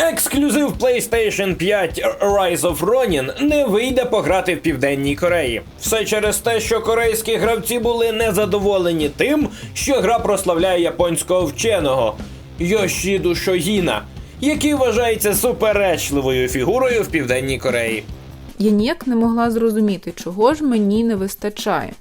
Ексклюзив PlayStation 5 Rise of Ronin не вийде пограти в Південній Кореї. Все через те, що корейські гравці були незадоволені тим, що гра прославляє японського вченого Йошіду Шогіна, який вважається суперечливою фігурою в Південній Кореї. Я ніяк не могла зрозуміти, чого ж мені не вистачає.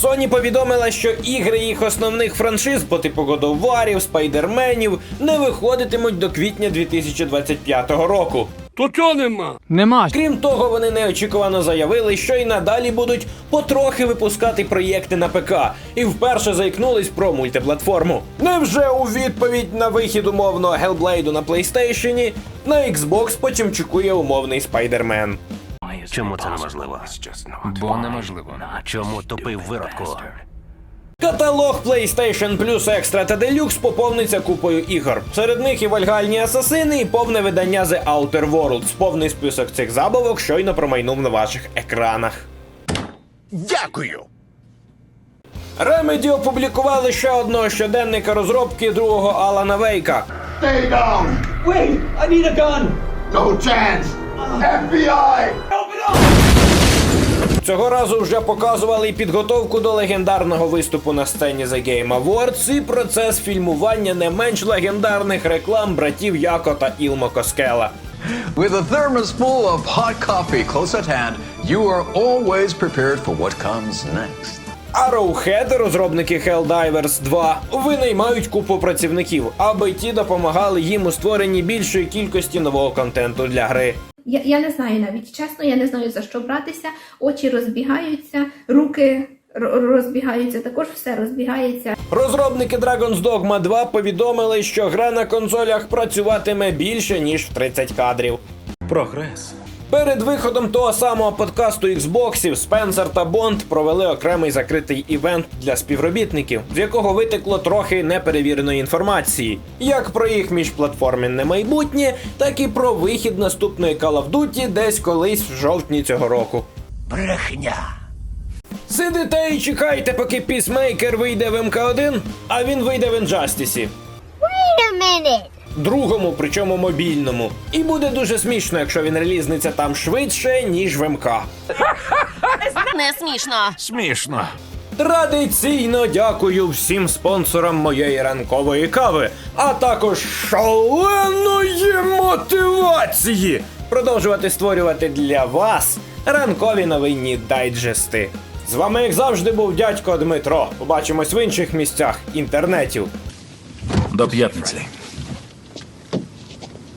Sony повідомила, що ігри їх основних франшиз по типу God of War, Спайдерменів не виходитимуть до квітня 2025 року. То чого нема? Нема. Крім того, вони неочікувано заявили, що й надалі будуть потрохи випускати проєкти на ПК і вперше заікнулись про мультиплатформу. Невже у відповідь на вихід умовного Hellblade на PlayStation на Xbox потім чекує умовний Спайдермен? Чому це неможливо? Бо неможливо. Чому тупий виродку? Каталог PlayStation Plus Extra та Deluxe поповниться купою ігор. Серед них і вальгальні асасини, і повне видання The Outer Worlds. Повний список цих забавок щойно промайнув на ваших екранах. Дякую. Remedy опублікували ще одного щоденника розробки другого Алана Вейка. Stay down. Wait, I need a gun. No chance. FBI. Цього разу вже показували і підготовку до легендарного виступу на сцені The Game Awards і процес фільмування не менш легендарних реклам братів Яко та Ілмо Коскела. With a thermos full of hot coffee close at hand, you are always prepared for what comes next. Arrowhead, розробники Helldivers 2, винаймають купу працівників, аби ті допомагали їм у створенні більшої кількості нового контенту для гри. Я, я не знаю навіть чесно, я не знаю за що братися. Очі розбігаються, руки розбігаються, також все розбігається. Розробники Dragon's Dogma 2 повідомили, що гра на консолях працюватиме більше ніж в 30 кадрів. Прогрес. Перед виходом того самого подкасту Xboxів Спенсер та Бонд провели окремий закритий івент для співробітників, з якого витекло трохи неперевіреної інформації, як про їх міжплатформенне майбутнє, так і про вихід наступної Call of Duty десь колись в жовтні цього року. Брехня. Сидите і чекайте, поки Пісмейкер вийде в МК1, а він вийде в Injustice. Другому, причому мобільному. І буде дуже смішно, якщо він релізниться там швидше, ніж в МК. Не смішно. Смішно. Традиційно дякую всім спонсорам моєї ранкової кави, а також шаленої мотивації продовжувати створювати для вас ранкові новинні дайджести. З вами, як завжди, був дядько Дмитро. Побачимось в інших місцях інтернетів. До п'ятниці.